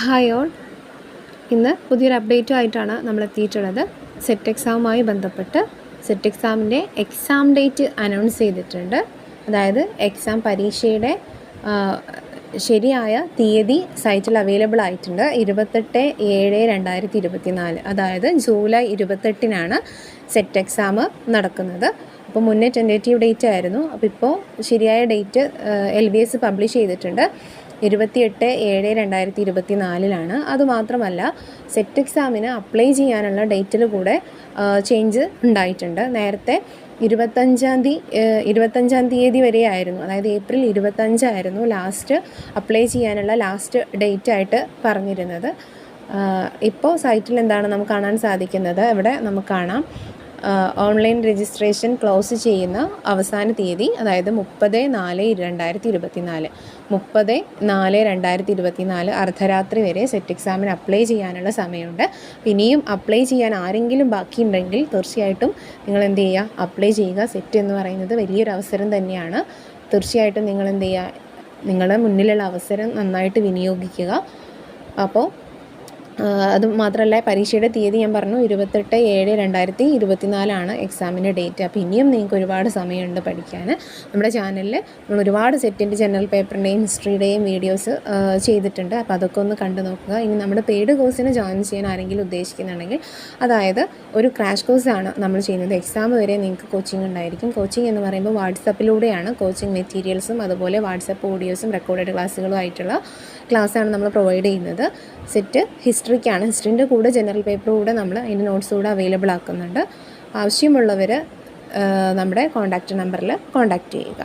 Hi all ഇന്ന് പുതിയൊരു അപ്ഡേറ്റും ആയിട്ടാണ് നമ്മൾ എത്തിയിട്ടുള്ളത്. സെറ്റ് എക്സാമുമായി ബന്ധപ്പെട്ട് സെറ്റ് എക്സാമിന്റെ എക്സാം ഡേറ്റ് അനൗൺസ് ചെയ്തിട്ടുണ്ട്. അതായത് എക്സാം പരീക്ഷയുടെ ശരിയായ തീയതി സൈറ്റിൽ അവൈലബിൾ ആയിട്ടുണ്ട്. ഇരുപത്തെട്ട് ഏഴ് രണ്ടായിരത്തി ഇരുപത്തി നാല് അതായത് ജൂലൈ ഇരുപത്തെട്ടിനാണ് സെറ്റ് എക്സാം നടക്കുന്നത്. അപ്പോൾ മുന്നേ ടെന്റേറ്റീവ് ഡേറ്റ് ആയിരുന്നു. അപ്പോൾ ഇപ്പോൾ ശരിയായ date L B S publish ചെയ്തിട്ടുണ്ട്. ഇരുപത്തിയെട്ട് ഏഴ് രണ്ടായിരത്തി ഇരുപത്തി നാലിലാണ് അതുമാത്രമല്ല സെറ്റ് എക്സാമിന് അപ്ലൈ ചെയ്യാനുള്ള ഡേറ്റിൽ കൂടെ ചേഞ്ച് ഉണ്ടായിട്ടുണ്ട്. നേരത്തെ ഇരുപത്തഞ്ചാം തീയതി ഇരുപത്തഞ്ചാം തീയതി വരെ ആയിരുന്നു അതായത് ഏപ്രിൽ ഇരുപത്തഞ്ചായിരുന്നു ലാസ്റ്റ് അപ്ലൈ ചെയ്യാനുള്ള ലാസ്റ്റ് ഡേറ്റ് ആയിട്ട് പറഞ്ഞിരുന്നത് ഇപ്പോൾ സൈറ്റിൽ എന്താണ് നമുക്ക് കാണാൻ സാധിക്കുന്നത്? ഇവിടെ നമുക്ക് കാണാം. ഓൺലൈൻ രജിസ്ട്രേഷൻ ക്ലോസ് ചെയ്യുന്ന അവസാന തീയതി അതായത് മുപ്പത് നാല് രണ്ടായിരത്തി ഇരുപത്തി നാല് മുപ്പത് നാല് രണ്ടായിരത്തി ഇരുപത്തി നാല് അർദ്ധരാത്രി വരെ സെറ്റ് എക്സാമിന് അപ്ലൈ ചെയ്യാനുള്ള സമയമുണ്ട്. ഇനിയും അപ്ലൈ ചെയ്യാൻ ആരെങ്കിലും ബാക്കിയുണ്ടെങ്കിൽ തീർച്ചയായിട്ടും നിങ്ങൾ എന്ത് ചെയ്യുക അപ്ലൈ ചെയ്യുക. സെറ്റ് എന്ന് പറയുന്നത് വലിയൊരു അവസരം തന്നെയാണ്. തീർച്ചയായിട്ടും നിങ്ങൾ എന്ത് ചെയ്യുക നിങ്ങളുടെ മുന്നിലുള്ള അവസരം നന്നായിട്ട് വിനിയോഗിക്കുക. അപ്പോൾ അത് മാത്രമല്ല പരീക്ഷയുടെ തീയതി ഞാൻ പറഞ്ഞു ഇരുപത്തെട്ട് ഏഴ് രണ്ടായിരത്തി ഇരുപത്തിനാലാണ് എക്സാമിന്റെ ഡേറ്റ് അപ്പോൾ ഇനിയും നിങ്ങൾക്ക് ഒരുപാട് സമയമുണ്ട് പഠിക്കാൻ നമ്മുടെ ചാനലിൽ നമ്മൾ ഒരുപാട് സെറ്റിന്റെ ജനറൽ പേപ്പറിന്റെയും ഹിസ്റ്ററിയുടെയും വീഡിയോസ് ചെയ്തിട്ടുണ്ട്. അപ്പോൾ അതൊക്കെ ഒന്ന് കണ്ടു നോക്കുക. ഇനി നമ്മുടെ പെയ്ഡ് കോഴ്സിന് ജോയിൻ ചെയ്യാൻ ആരെങ്കിലും ഉദ്ദേശിക്കുന്നുണ്ടെങ്കിൽ അതായത് ഒരു ക്രാഷ് കോഴ്സാണ് നമ്മൾ ചെയ്യുന്നത്. എക്സാം വരെ നിങ്ങൾക്ക് കോച്ചിങ് ഉണ്ടായിരിക്കും. കോച്ചിങ് എന്ന് പറയുമ്പോൾ വാട്സപ്പിലൂടെയാണ് കോച്ചിങ് മെറ്റീരിയൽസും അതുപോലെ വാട്സപ്പ് ഓഡിയോസും റെക്കോർഡഡ് ക്ലാസ്സുകളും ആയിട്ടുള്ള ക്ലാസ്സാണ് നമ്മൾ പ്രൊവൈഡ് ചെയ്യുന്നത്. സെറ്റ് ഹിസ്റ്ററിക്കാണ് ഹിസ്റ്ററിന്റെ കൂടെ ജനറൽ പേപ്പർ കൂടെ നമ്മൾ അതിന്റെ നോട്ട്സ് കൂടെ അവൈലബിൾ ആക്കുന്നുണ്ട്. ആവശ്യമുള്ളവർ നമ്മുടെ കോൺടാക്റ്റ് നമ്പറിൽ കോൺടാക്റ്റ് ചെയ്യുക.